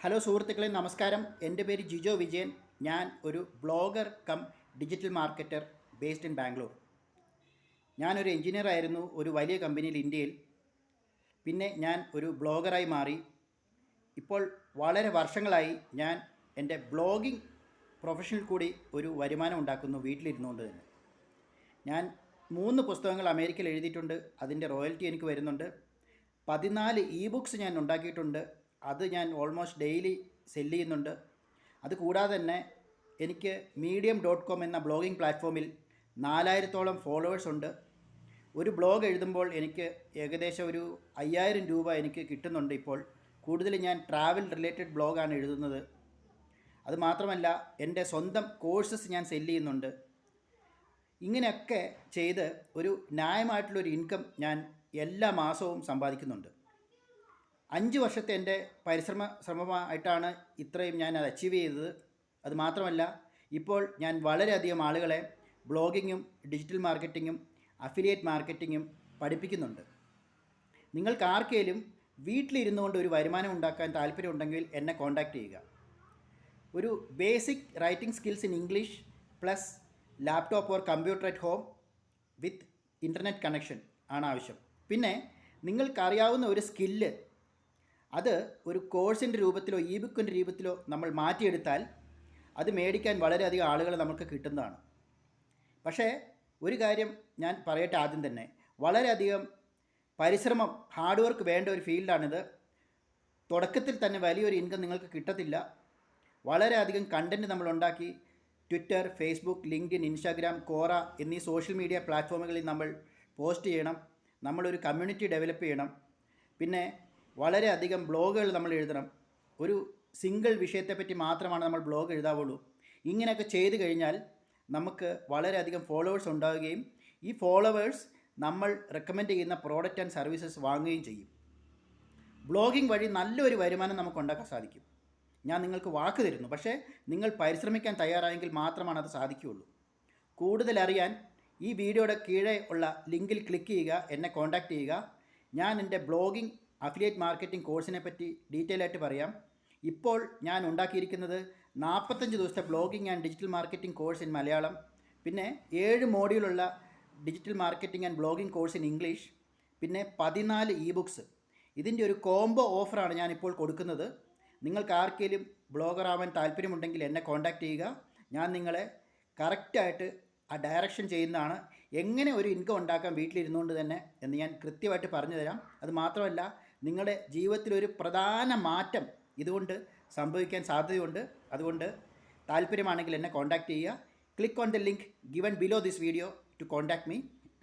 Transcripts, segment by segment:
Hello സുഹൃത്തുക്കളെ നമസ്കാരം. എന്റെ പേര് ജിജോ വിജയൻ. ഞാൻ ഒരു blogger cum digital marketer based in Bangalore. ഞാനൊരു എഞ്ചിനീയർ ആയിരുന്നു ഒരു വലിയ കമ്പനിയിൽ ഇന്ത്യയിൽ. പിന്നെ ഞാൻ ഒരു ബ്ലോഗറായി മാറി. ഇപ്പോൾ വളരെ വർഷങ്ങളായി ഞാൻ എന്റെ ബ്ലോഗിംഗ് പ്രൊഫഷനിൽ കൂടി ഒരു വരുമാനം ഉണ്ടാക്കുന്നു വീട്ടിലിരുന്നുകൊണ്ട് തന്നെ. ഞാൻ മൂന്ന് പുസ്തകങ്ങൾ അമേരിക്കയിൽ എഴുതിയിട്ടുണ്ട്. അതിന്റെ റോയൽറ്റി എനിക്ക് വരുന്നുണ്ട്. പതിനാല് ഇ ബുക്സ് ഞാൻ ഉണ്ടാക്കിയിട്ടുണ്ട്. അത് ഞാൻ ഓൾമോസ്റ്റ് ഡെയിലി സെല്ല് ചെയ്യുന്നുണ്ട്. അതുകൂടാതെ തന്നെ എനിക്ക് മീഡിയം ഡോട്ട് കോം എന്ന ബ്ലോഗിംഗ് പ്ലാറ്റ്ഫോമിൽ നാലായിരത്തോളം ഫോളോവേഴ്സ് ഉണ്ട്. ഒരു ബ്ലോഗ് എഴുതുമ്പോൾ എനിക്ക് ഏകദേശം ഒരു അയ്യായിരം രൂപ എനിക്ക് കിട്ടുന്നുണ്ട് ഇപ്പോൾ. കൂടുതൽ ഞാൻ ട്രാവൽ റിലേറ്റഡ് ബ്ലോഗാണ് എഴുതുന്നത്. അതുമാത്രമല്ല എന്റെ സ്വന്തം കോഴ്സസ് ഞാൻ സെല്ല് ചെയ്യുന്നുണ്ട്. ഇങ്ങനെയൊക്കെ ചെയ്ത് ഒരു ന്യായമായിട്ടുള്ളൊരു ഇൻകം ഞാൻ എല്ലാ മാസവും സമ്പാദിക്കുന്നുണ്ട്. അഞ്ച് വർഷത്തെ എന്റെ പരിശ്രമ ശ്രമമായിട്ടാണ് ഇത്രയും ഞാൻ അത് അച്ചീവ് ചെയ്തത്. അത് മാത്രമല്ല ഇപ്പോൾ ഞാൻ വളരെയധികം ആളുകളെ ബ്ലോഗിങ്ങും ഡിജിറ്റൽ മാർക്കറ്റിങ്ങും അഫിലിയേറ്റ് മാർക്കറ്റിങ്ങും പഠിപ്പിക്കുന്നുണ്ട്. നിങ്ങൾക്ക് ആർക്കെങ്കിലും വീട്ടിലിരുന്നു കൊണ്ട് ഒരു വരുമാനം ഉണ്ടാക്കാൻ താല്പര്യമുണ്ടെങ്കിൽ എന്നെ കോൺടാക്റ്റ് ചെയ്യുക. ഒരു basic writing skills in English plus laptop or computer at home with internet connection ആണ് ആവശ്യം. പിന്നെ നിങ്ങൾക്കറിയാവുന്ന ഒരു സ്കില്ല് അത് ഒരു കോഴ്സിന്റെ രൂപത്തിലോ ഇ ബുക്കിന്റെ രൂപത്തിലോ നമ്മൾ മാറ്റിയെടുത്താൽ അത് മേടിക്കാൻ വളരെയധികം ആളുകൾ നമുക്ക് കിട്ടുന്നതാണ്. പക്ഷേ ഒരു കാര്യം ഞാൻ പറയട്ടെ ആദ്യം തന്നെ. വളരെയധികം പരിശ്രമം ഹാർഡ് വർക്ക് വേണ്ട ഒരു ഫീൽഡാണിത്. തുടക്കത്തിൽ തന്നെ വലിയൊരു ഇൻകം നിങ്ങൾക്ക് കിട്ടത്തില്ല. വളരെയധികം കണ്ടന്റ് നമ്മൾ ഉണ്ടാക്കി. Twitter Facebook LinkedIn Instagram Quora എന്നീ സോഷ്യൽ മീഡിയ പ്ലാറ്റ്ഫോമുകളിൽ നമ്മൾ പോസ്റ്റ് ചെയ്യണം. നമ്മളൊരു കമ്മ്യൂണിറ്റി ഡെവലപ്പ് ചെയ്യണം. പിന്നെ വളരെയധികം ബ്ലോഗുകൾ നമ്മൾ എഴുതണം. ഒരു സിംഗിൾ വിഷയത്തെപ്പറ്റി മാത്രമാണ് നമ്മൾ ബ്ലോഗ് എഴുതാവുള്ളൂ. ഇങ്ങനെയൊക്കെ ചെയ്തു കഴിഞ്ഞാൽ നമുക്ക് വളരെയധികം ഫോളോവേഴ്സ് ഉണ്ടാവുകയും ഈ ഫോളോവേഴ്സ് നമ്മൾ റെക്കമെൻഡ് ചെയ്യുന്ന പ്രോഡക്റ്റ് ആൻഡ് സർവീസസ് വാങ്ങുകയും ചെയ്യും. ബ്ലോഗിംഗ് വഴി നല്ലൊരു വരുമാനം നമുക്ക് ഉണ്ടാക്കാൻ സാധിക്കും. ഞാൻ നിങ്ങൾക്ക് വാക്ക് തരുന്നു. പക്ഷേ നിങ്ങൾ പരിശ്രമിക്കാൻ തയ്യാറായെങ്കിൽ മാത്രമാണ് അത് സാധിക്കുകയുള്ളൂ. കൂടുതലറിയാൻ ഈ വീഡിയോയുടെ കീഴെ ഉള്ള ലിങ്കിൽ ക്ലിക്ക് ചെയ്യുക എന്നെ കോൺടാക്റ്റ് ചെയ്യുക. ഞാൻ എന്റെ ബ്ലോഗിംഗ് അഫിലിയേറ്റ് മാർക്കറ്റിംഗ് കോഴ്സിനെ പറ്റി ഡീറ്റെയിൽ ആയിട്ട് പറയാം. ഇപ്പോൾ ഞാൻ ഉണ്ടാക്കിയിരിക്കുന്നത് നാൽപ്പത്തഞ്ച് ദിവസത്തെ blogging and digital marketing course in Malayalam. പിന്നെ ഏഴ് മോഡ്യൂളുള്ള digital marketing and blogging course in English പിന്നെ പതിനാല് ഇ ബുക്സ് ഇതിന്റെ ഒരു കോംബോ ഓഫറാണ് ഞാനിപ്പോൾ കൊടുക്കുന്നത്. നിങ്ങൾക്ക് ആർക്കെങ്കിലും ബ്ലോഗർ ആവാൻ താല്പര്യമുണ്ടെങ്കിൽ എന്നെ കോൺടാക്റ്റ് ചെയ്യുക. ഞാൻ നിങ്ങളെ കറക്റ്റായിട്ട് ആ ഡയറക്ഷൻ ചെയ്യുന്നതാണ്. എങ്ങനെ ഒരു ഇൻകം ഉണ്ടാക്കാം വീട്ടിലിരുന്നുകൊണ്ട് തന്നെ എന്ന് ഞാൻ കൃത്യമായിട്ട് പറഞ്ഞു തരാം അത് മാത്രമല്ല നിങ്ങളുടെ ജീവിതത്തിലൊരു പ്രധാന മാറ്റം ഇതുകൊണ്ട് സംഭവിക്കാൻ സാധ്യതയുണ്ട്. അതുകൊണ്ട് താല്പര്യമാണെങ്കിൽ എന്നെ കോൺടാക്റ്റ് ചെയ്യുക. Click on the link given below this video to contact me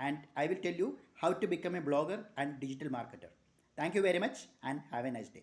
and I will tell you how to become a blogger and digital marketer thank you very much and have a nice day